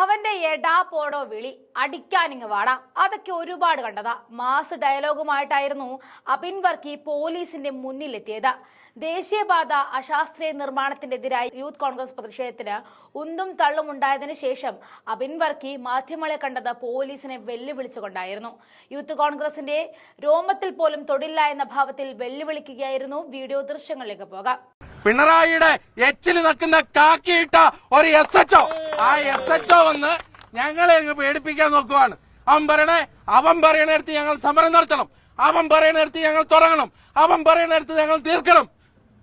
അവന്റെ എടാ പോടോ വിളി. അടിക്കാനിങ് വാടാ. അതൊക്കെ ഒരുപാട് കണ്ടതാ. മാസ് ഡയലോഗുമായിട്ടായിരുന്നു അബിൻ വർക്കി പോലീസിന്റെ മുന്നിലെത്തിയത്. ദേശീയപാത അശാസ്ത്രീയ നിർമ്മാണത്തിനെതിരായി യൂത്ത് കോൺഗ്രസ് പ്രതിഷേധത്തിന് ഉന്തും തള്ളും ഉണ്ടായതിനു ശേഷം അബിൻ വർക്കി മാധ്യമങ്ങളെ കണ്ടത് പോലീസിനെ വെല്ലുവിളിച്ചുകൊണ്ടായിരുന്നു. യൂത്ത് കോൺഗ്രസിന്റെ രോമത്തിൽ പോലും തൊടില്ല എന്ന ഭാവത്തിൽ വെല്ലുവിളിക്കുകയായിരുന്നു. വീഡിയോ ദൃശ്യങ്ങളിലേക്ക് പോകാം. പിണറായിയുടെ എച്ചിൽ നിൽക്കുന്ന കാക്കിയിട്ട ഒരു എസ് എച്ച് ആ എസ് എച്ച് വന്ന് ഞങ്ങളെ അങ്ങ് പേടിപ്പിക്കാൻ നോക്കുവാണ്. അവൻ പറയണേ അവൻ പറയണടുത്ത് ഞങ്ങൾ സമരം നടത്തണം. അവൻ പറയണടുത്ത് ഞങ്ങൾ തുടങ്ങണം. അവൻ പറയണടുത്ത് ഞങ്ങൾ തീർക്കണം.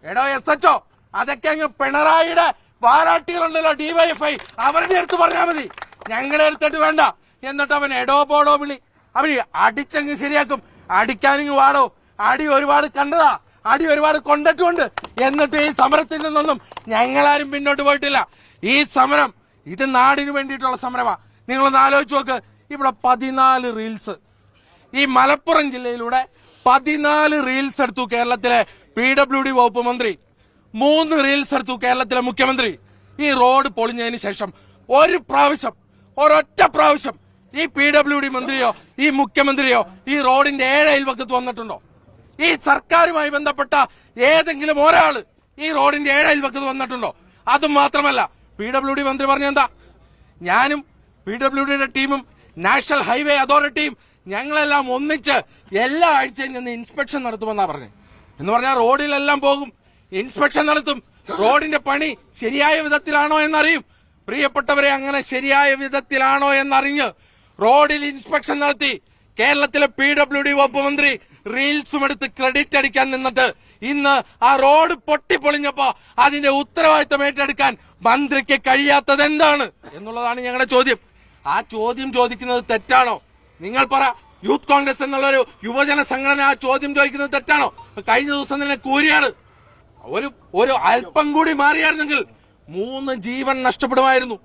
എടോ എസ് എച്ച് അതൊക്കെ അങ്ങ് പിണറായിയുടെ വാരാട്ടികളുണ്ടല്ലോ ഡിവൈഎഫ്ഐ അവരുടെ അടുത്ത് പറഞ്ഞാൽ മതി. ഞങ്ങളെ എടുത്തിട്ട് വേണ്ട. എന്നിട്ട് അവൻ എടോ പോടോ വിളി. അവന് അടിച്ചങ്ങ് ശരിയാക്കും. അടിക്കാനിങ് വാടോ. അടി ഒരുപാട് കണ്ടതാ. അടി ഒരുപാട് കൊണ്ടിട്ടുണ്ട്. എന്നിട്ട് ഈ സമരത്തിൽ നിന്നൊന്നും ഞങ്ങളാരും പിന്നോട്ട് പോയിട്ടില്ല. ഈ സമരം ഇത് നാടിന് വേണ്ടിയിട്ടുള്ള സമരമാണ് നിങ്ങളൊന്ന് ആലോചിച്ച് നോക്ക്. ഇവിടെ പതിനാല് റീൽസ്. ഈ മലപ്പുറം ജില്ലയിലൂടെ പതിനാല് റീൽസ് എടുത്തു കേരളത്തിലെ പി ഡബ്ല്യു ഡി വകുപ്പ് മന്ത്രി. മൂന്ന് റീൽസ് എടുത്തു കേരളത്തിലെ മുഖ്യമന്ത്രി. ഈ റോഡ് പൊളിഞ്ഞതിന് ശേഷം ഒരു പ്രാവശ്യം ഒരൊറ്റ പ്രാവശ്യം ഈ പി ഡബ്ല്യു ഡി മന്ത്രിയോ ഈ മുഖ്യമന്ത്രിയോ ഈ റോഡിന്റെ ഏഴ് അയൽവക്കത്ത് വന്നിട്ടുണ്ടോ? ഈ സർക്കാരുമായി ബന്ധപ്പെട്ട ഏതെങ്കിലും ഒരാൾ ഈ റോഡിന്റെ ഏഴയിൽ അയൽവക്കത്ത് വന്നിട്ടുണ്ടോ? അതും മാത്രമല്ല പി മന്ത്രി പറഞ്ഞ എന്താ? ഞാനും പി ടീമും നാഷണൽ ഹൈവേ അതോറിറ്റിയും ഞങ്ങളെല്ലാം ഒന്നിച്ച് എല്ലാ ആഴ്ചയും നിന്ന് ഇൻസ്പെക്ഷൻ നടത്തുമെന്നാ പറഞ്ഞത് എന്ന് പറഞ്ഞാൽ റോഡിലെല്ലാം പോകും ഇൻസ്പെക്ഷൻ നടത്തും. റോഡിന്റെ പണി ശരിയായ വിധത്തിലാണോ എന്നറിയും. പ്രിയപ്പെട്ടവരെ അങ്ങനെ ശരിയായ വിധത്തിലാണോ എന്നറിഞ്ഞ് റോഡിൽ ഇൻസ്പെക്ഷൻ നടത്തി കേരളത്തിലെ പി ഡബ്ല്യു ഡി വകുപ്പ് മന്ത്രി റീൽസും എടുത്ത് ക്രെഡിറ്റ് അടിക്കാൻ നിന്നിട്ട് ഇന്ന് ആ റോഡ് പൊട്ടിപ്പൊളിഞ്ഞപ്പോ അതിന്റെ ഉത്തരവാദിത്വം ഏറ്റെടുക്കാൻ മന്ത്രിക്ക് കഴിയാത്തത് എന്താണ് എന്നുള്ളതാണ് ഞങ്ങളുടെ ചോദ്യം. ആ ചോദ്യം ചോദിക്കുന്നത് തെറ്റാണോ? നിങ്ങൾ പറ. യൂത്ത് കോൺഗ്രസ് എന്നുള്ള ഒരു യുവജന സംഘടന ആ ചോദ്യം ചോദിക്കുന്നത് തെറ്റാണോ? കഴിഞ്ഞ ദിവസം തന്നെ കൂരിയാണ് ഒരു ഒരു അല്പം കൂടി മാറിയായിരുന്നെങ്കിൽ മൂന്ന് ജീവൻ നഷ്ടപ്പെടുമായിരുന്നു.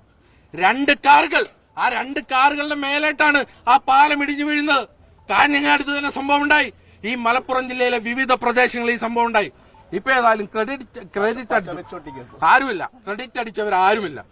രണ്ട് കാറുകൾ. ആ രണ്ട് കാറുകളുടെ മേലായിട്ടാണ് ആ പാലം ഇടിഞ്ഞു വീഴുന്നത്. കാഞ്ഞങ്ങാടുത്ത് തന്നെ സംഭവം ഉണ്ടായി ഈ മലപ്പുറം ജില്ലയിലെ വിവിധ പ്രദേശങ്ങളിൽ ഈ സംഭവം ഉണ്ടായി. ഇപ്പൊ ഏതായാലും ക്രെഡിറ്റ് ക്രെഡിറ്റ് അടിച്ചു. ആരുമില്ല. ക്രെഡിറ്റ് അടിച്ചവർ ആരുമില്ല